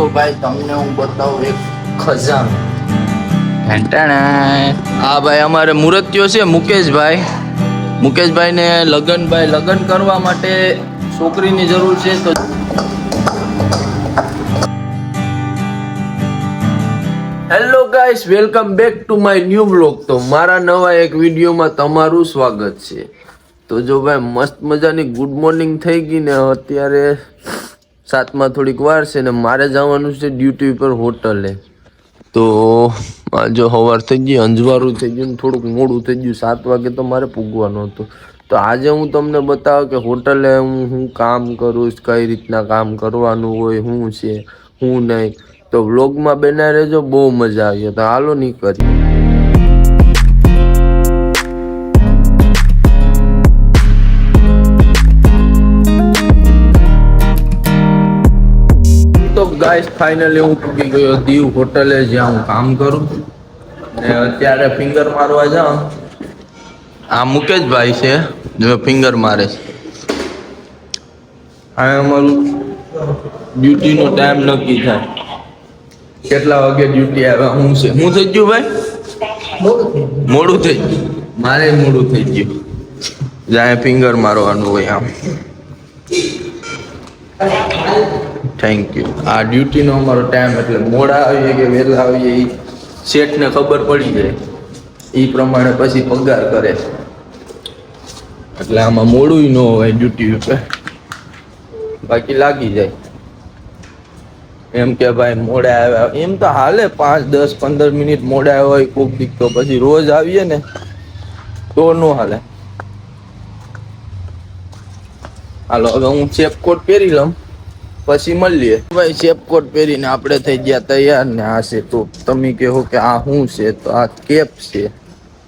તો ભાઈ તમને હું બતાવું એક ખજાનો. આ ભાઈ અમારે મુરત્યો છે મુકેશભાઈ. મુકેશભાઈને લગન ભાઈ લગન કરવા માટે છોકરીની જરૂર છે તો hello guys welcome back to my new vlog તો મારા નવા એક વિડીયોમાં તમારું સ્વાગત છે. તો જો ભાઈ મસ્ત મજાની ગુડ મોર્નિંગ થઈ ગઈ ને અત્યારે સાતમાં થોડીક વાર છે ને મારે જવાનું છે ડ્યુટી ઉપર હોટલે તો જો સવાર થઈ ગઈ, અંજવારું થઈ ગયું થોડુંક મોડું થઈ ગયું, સાત વાગે તો મારે પૂગવાનું હતું. તો આજે હું તમને બતાવું કે હોટલે હું હું કામ કરું, કઈ રીતના કામ કરવાનું હોય, શું છે, શું નહીં. તો વ્લોગમાં બેના રહેજો, બહુ મજા આવી. તો હાલો નહીં કરી ગાઈસ ફાઇનલી હું પૂકી ગયો દીવ હોટલે જ્યાં હું કામ કરું. ને અત્યારે ફિંગર મારવા જાઉં. આ મુકેશભાઈ છે, જો ફિંગર મારે છે. આ અમારું ડ્યુટીનો ટાઈમ નક્કી થાય. કેટલા વાગે ડ્યુટી આવે, હું છે, હું થઈ ગયું ભાઈ? મોડું થઈ ગયું. મારે મોડું થઈ ગયું. જાય ફિંગર મારવાનું હોય આમ. થેન્ક યુ આ ડ્યુટીનો અમારો ટાઈમ એટલે મોડા આવીએ કે વહેલા આવીએ એ શેઠને ખબર પડી જાય. એ પ્રમાણે પછી પગાર કરે. એટલે આમાં મોડું ન હોય ડ્યુટી ઉપર. બાકી લાગી જાય. એમ કે ભાઈ મોડા આવ્યા. એમ તો હાલે પાંચ, દસ, પંદર મિનિટ મોડા હોય કોક દીક તો પછી રોજ આવીએ ને તો ન હાલે. હાલો, હવે હું ચેપ કોટ પહેરી લઉં. પછી મળીએ. ભાઈ શેપકોટ પહેરીને આપણે થઈ ગયા તૈયાર ને આ છે તો તમે કહો કે આ શું છે? તો આ કેપ છે.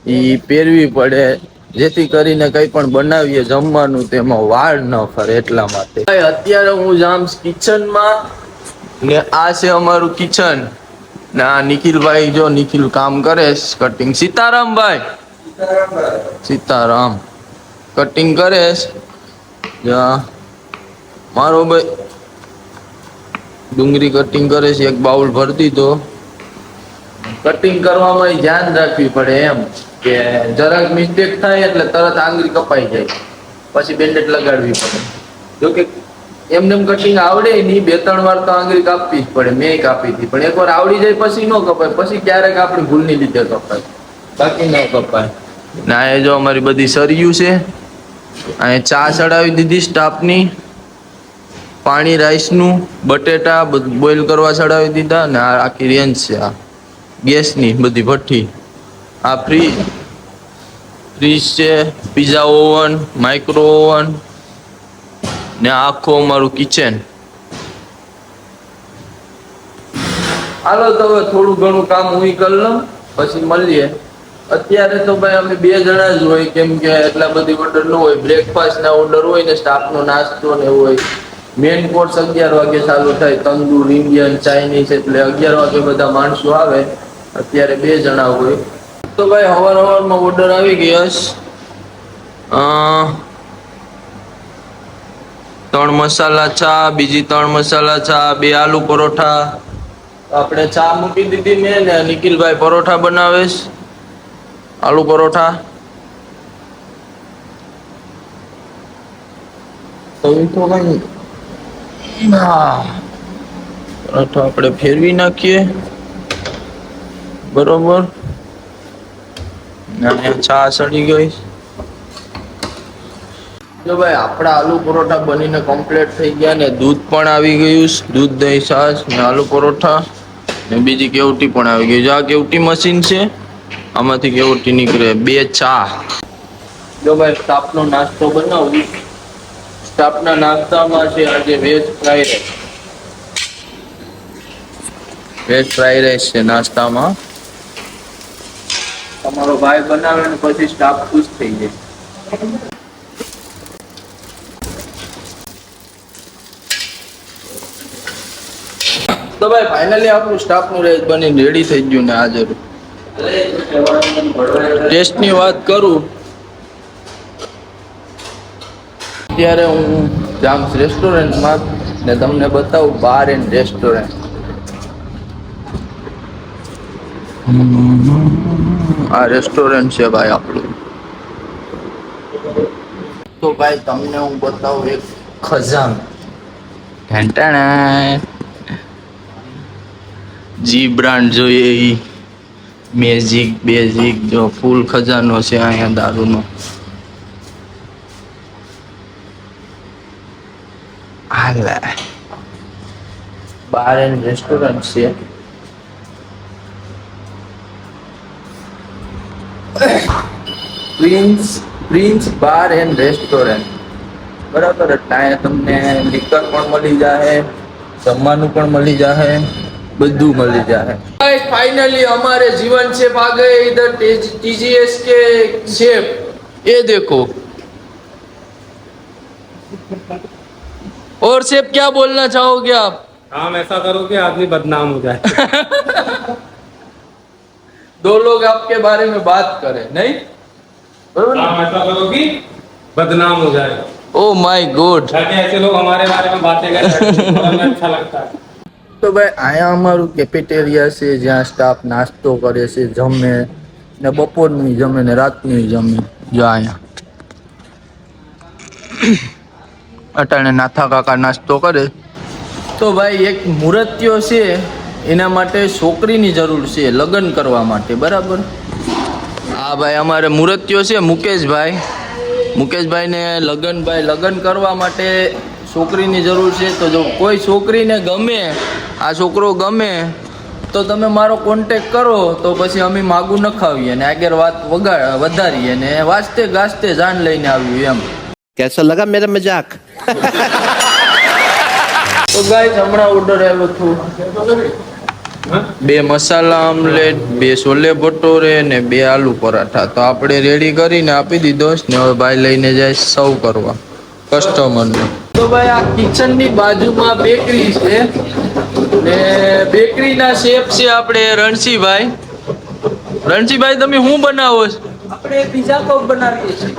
એ પહેરવી પડે. જેથી કરીને કંઈ પણ બનાવીએ જમવાનું તેમાં વાળ ન ફરે એટલા માટે. ભાઈ, અત્યારે હું જામ કિચનમાં ને આ છે અમારું કિચન ને આ નિખિલભાઈ જો નિખિલ કામ કરે કટિંગ સીતારામભાઈ સીતારામ કટિંગ કરે મારો ભાઈ ડુંગળી કટિંગ કરે છે, એક બાઉલ ભરતી તો. કટિંગ કરવામાં ધ્યાન રાખવી પડે એમ કે જરાક મિસ્ટેક થાય એટલે તરત આંગળી કપાઈ જાય. પછી બેન્ડેજ લગાડવી પડે. જો કે એમને કટિંગ આવડે નહીં, બે ત્રણ વાર તો આંગળી કાપવી જ પડે. મેં કાપી હતી, પણ એકવાર આવડી જાય પછી ન કપાય. પછી ક્યારેક આપણી ભૂલની લીધે કપાય. બાકી ન કપાય. ના એ જો અમારી બધી સરિયું છે, અહીંયા ચા ચડાવી દીધી સ્ટાફની પાણી રાઈસનું બટેટા બોઇલ કરવા ચડાવી દીધા ને આ આખી રેન્જ છે આ ગેસની બધી ભઠ્ઠી. આ ફ્રીજ ફ્રીજ છે પીઝા ઓવન માઇક્રો ઓવન ને આખું અમારું કિચન હાલો તો હવે થોડું ઘણું કામ હું કરી લઉં, પછી મળીએ. અત્યારે તો ભાઈ અમે બે જણા જ હોય, કેમ કે એટલા બધી ઓર્ડર ન હોય બ્રેકફાસ્ટ ના ઓર્ડર હોય ને સ્ટાફ નો નાસ્તો ને એવું હોય. મેન કોર્સ અગિયાર વાગે ચાલુ થાય. તંદુર ઇન્ડિયન ચાઇનીઝ એટલે અગિયાર વાગે બધા માણસો આવે. અત્યારે બે જણા હોય. તો ભાઈ, હવાર હવારમાં ઓર્ડર આવી ગયો ત્રણ મસાલા ચા, બીજી ત્રણ મસાલા ચા, બે આલુ પરોઠા. આપણે ચા મૂકી દીધી મેં ને નિખિલભાઈ પરોઠા બનાવેશ આલુ પરોઠા. તો એ તો આપણે ફેરવી નાખીએ. બરોબર. ચા સડી ગઈ. જો ભાઈ આપણા આલુ પરોઠા બનીને કમ્પ્લીટ થઈ ગયા ને દૂધ પણ આવી ગયું દૂધ દહીં છાશ ને આલુ પરોઠા. ને બીજી કેવટી પણ આવી ગઈ જો આ કેવટી મશીન છે આમાંથી કેવટી નીકળે? બે ચા. જો ભાઈ સ્ટાફનો નાસ્તો બનાવું. સ્ટાફના નાસ્તામાં છે આજે veg fried rice. Veg fried rice છે નાસ્તામાં. તમારો ભાઈ બનાવે ને પછી સ્ટાફ ખુશ થઈ જાય. તો ભાઈ ફાઇનલી આપણું સ્ટાફનું રેસ બની રેડી થઈ ગયું ને હાજર. ટેસ્ટની વાત કરું. અત્યારે હું જામ્સ રેસ્ટોરન્ટમાં ને તમને બતાવું બાર એન્ડ રેસ્ટોરન્ટ. આ રેસ્ટોરન્ટ છે ભાઈ આપણું. તો ભાઈ તમને હું બતાવું એક ખજાન. ઘંટાણા જી બ્રાન્ડ જોઈએ એ મેજિક બેઝિક જો ફૂલ ખજાનો છે અહીંયા દારૂનો. હાલે બાર એન્ડ રેસ્ટોરન્ટ છે Prince Prince bar and restaurant બરાબર એટલે અહીંયા તમને લિકર પણ મળી જાય જમવાનું પણ મળી જાય બધું મળી જાય ફાઇનલી हमारे जीवन से आ गए इधर टीजीएस के शेफ ये देखो और शेफ क्या बोलना चाहोगे आप काम ऐसा करो कि आदमी बदनाम हो जाए दो लोग आपके बारे में बात करें नहीं बरोबर ना? काम ऐसा करो कि बदनाम हो जाए ओ माय गॉड ताकि ऐसे लोग हमारे बारे में बातें करें और हमें अच्छा लगता है તો ભાઈ અહીંયા અમારું કેફેટેરિયા છે જ્યાં સ્ટાફ નાસ્તો કરે છે જમે ને બપોરની જમે ને રાતની જમે જો અહીંયા અટાણે નાથા કાકા નાસ્તો કરે. તો ભાઈ, એક મુહૂર્ત્યો છે, એના માટે છોકરીની જરૂર છે, લગ્ન કરવા માટે, બરાબર? હા ભાઈ, અમારે મુહૂર્ત્યો છે, મુકેશભાઈ. મુકેશભાઈને લગ્ન, ભાઈ, લગ્ન કરવા માટે છોકરીની જરૂર છે. તો જો કોઈ છોકરીને ગમે, આ છોકરો ગમે, તો તમે મારો કોન્ટેક કરો, તો પછી અમે માગું નખાવીએ ને આગળ વાત વગાડ વધારીએ ને વાસ્તે ગાજતે જાન લઈને આવ્યું એમ. कैसा लगा मेरा मजाक તો ગાઈસ હમણાં ઓર્ડર આવ્યો હતું બે મસાલા ઓમલેટ બે છોલે ભટોરે ને બે આલુ પરાઠા તો આપણે રેડી કરીને આપી દીધો છે ને હવે ભાઈ લઈને જાય સર્વ કરવા કસ્ટમરને તો ભાઈ આ કિચનની બાજુમાં બેકરી છે ને બેકરીના શેફ છે આપણે રણસીભાઈ રણસીભાઈ તમે શું બનાવો છો આપણે પીઝા પફ બનાવીએ છીએ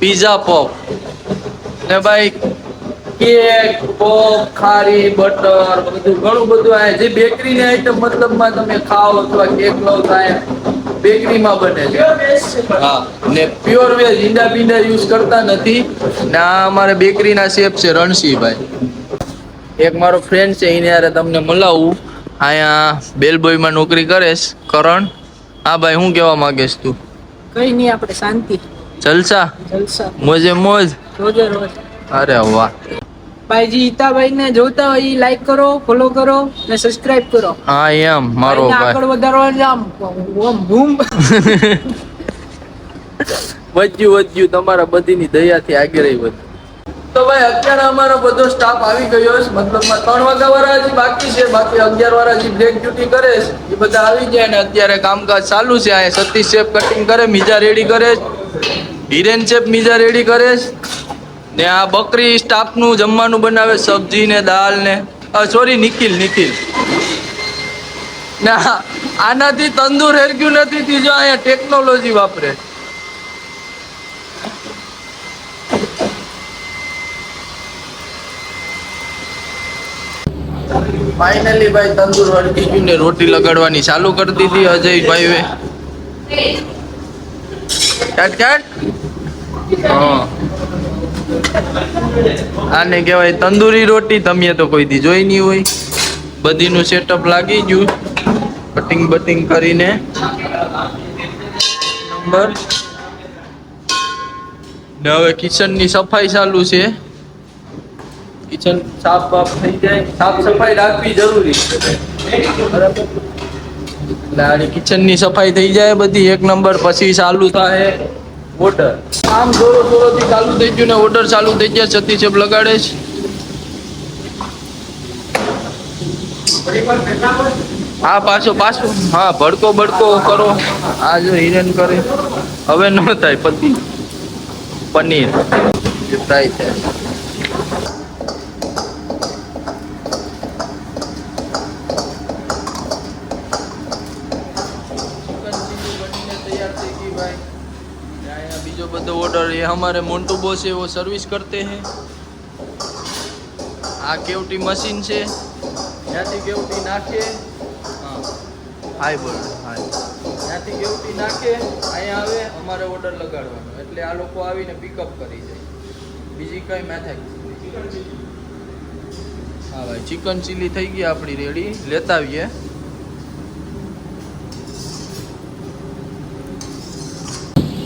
પીઝા પફ ને ભાઈ, કેક પોપ ખારી, બટર, બધું, ઘણું બધું આ જે બેકરીની આઈટમ મતલબમાં તમે ખાઓ અથવા કેક લો થાય બેકરીમાં બને છે. હા, ને પ્યોર વેજ ઈંડા પીંડા યુઝ કરતા નથી. ને આ અમારે બેકરીના શેફ છે રણસિંહભાઈ એક મારો ફ્રેન્ડ છે, એને યારે તમને મળાવું. અહીંયા બેલબોયમાં નોકરી કરેશ કરણ. હા ભાઈ હું કહેવા માંગેશ તું? કઈ નહીં, આપણે શાંતિ. જલસા? જલસા. મોજે મોજ? રોજે રોજ. અરે વાહ. ભાઈજી ઈતાભાઈ ને જોતા હોય લાઈક કરો ફોલો કરો ને સબસ્ક્રાઇબ કરો. હા એમ મારો ભાઈ. આગળ વધારવા આમ આમ બૂમ. વધ્યું વધ્યું તમારા બધીની દયાથી આગળ વધ્યું. તો ભાઈ અત્યારે અમારો બધો સ્ટાફ આવી ગયો છે. મતલબમાં ત્રણ વાગ્યા વાળા હજી બાકી છે. બાકી અગિયાર વાળા હજી બ્રેક ડ્યુટી કરે છે. એ બધા આવી ગયા ને અત્યારે કામકાજ ચાલુ છે. અહીંયા સતીશ શેફ કટિંગ કરે મીજા રેડી કરે. હિરેન ચેપ મીજા રેડી કરે ને આ બકરી સ્ટાફનું જમવાનું બનાવે સબ્જી ને દાલ ને. સોરી નિખિલ નિખિલ. ના આનાથી તંદુર હેરગ્યું નથી ત્રીજો અહીંયા ટેકનોલોજી વાપરે. ફાઇનલી ભાઈ તંદુર હળગી ગયું ને રોટી લગાડવાની ચાલુ કરી દીધી અજયભાઈ કાટ કાટ આને કહેવાય તંદુરી રોટી. તમે તો કોઈ દી જોઈ નહીં હોય. બધીનું સેટઅપ લાગી ગયું. કટિંગ બટિંગ કરીને. નંબર. ને હવે કિચનની સફાઈ ચાલુ છે. કિચન સાફ બાફ થઈ જાય. સાફ સફાઈ રાખવી જરૂરી છે. બરાબર. કિચનની સફાઈ થઈ જાય બધી. એક નંબર પછી ચાલુ થાય. ઓર્ડર આમ થોડો થોડો થી ચાલુ થઈ ગયું ને વોટર ચાલુ થઈ ગયા છતી છેપ લગાડે છે. હા પાછો પાછો. હા ભડકો ભડકો કરો. આ જો હિરન કરે. હવે ન થાય પતિ. પનીર. ફ્રાય થાય. અહીંયા બીજો બધો ઓર્ડર એ हमारे मोन्टू बॉस है वो सर्विस करते हैं આ કેવટી મશીન છે ત્યાંથી કેવટી નાખે હા હાઈ બોલ હાઈ ત્યાંથી ગેવટી નાખે અહીંયા આવે અમારે ઓર્ડર લગાડવાનો એટલે આ લોકો આવીને પિકઅપ કરી જાય બીજી કઈ મેથડ હા ભાઈ ચિકન ચીલી થઈ ગઈ આપણી રેડી લેતા આવીએ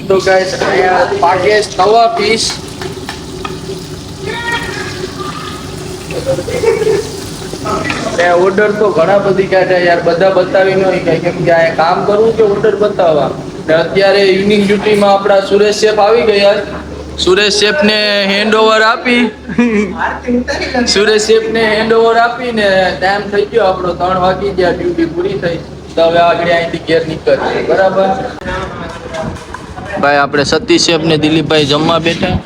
તો ગાઈસ અહીંયા પાકે તવા ઓર્ડર તો ઘણા બધી કાઢ્યા યાર બધા બતાવી નહીં કઈ કેમ કે આ કામ કરવું કે ઓર્ડર બતાવવા? ને અત્યારે ઇવનિંગ ડ્યુટીમાં આપણા સુરેશ શેફ આવી ગયા સુરેશ શેફને હેન્ડ ઓવર આપી. સુરેશ શેફને હેન્ડ ઓવર આપીને ટાઈમ થઈ ગયો આપણો ત્રણ વાગી ગયા ડ્યુટી પૂરી થઈ. તો હવે આગળ અહીંથી ઘેર નીકળીએ. બરાબર? ભાઈ, આપણે સતીશ શેફ ને દિલીપભાઈ જમવા બેઠા.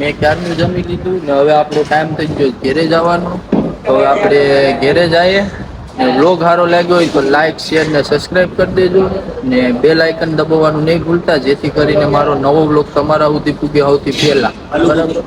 મેં ક્યારનું જમી લીધું ને હવે આપણો ટાઈમ થઈ ગયો ઘેરે જવાનો. તો આપણે ઘેરે જઈએ ને બ્લોગ સારો લાગ્યો હોય તો લાઇક શેર ને સબસ્ક્રાઈબ કરી દેજો ને બે લાઇકન દબાવવાનું નહીં ભૂલતા, જેથી કરીને મારો નવો બ્લોગ તમારા સુધી પૂગે સૌથી પહેલા. બરાબર?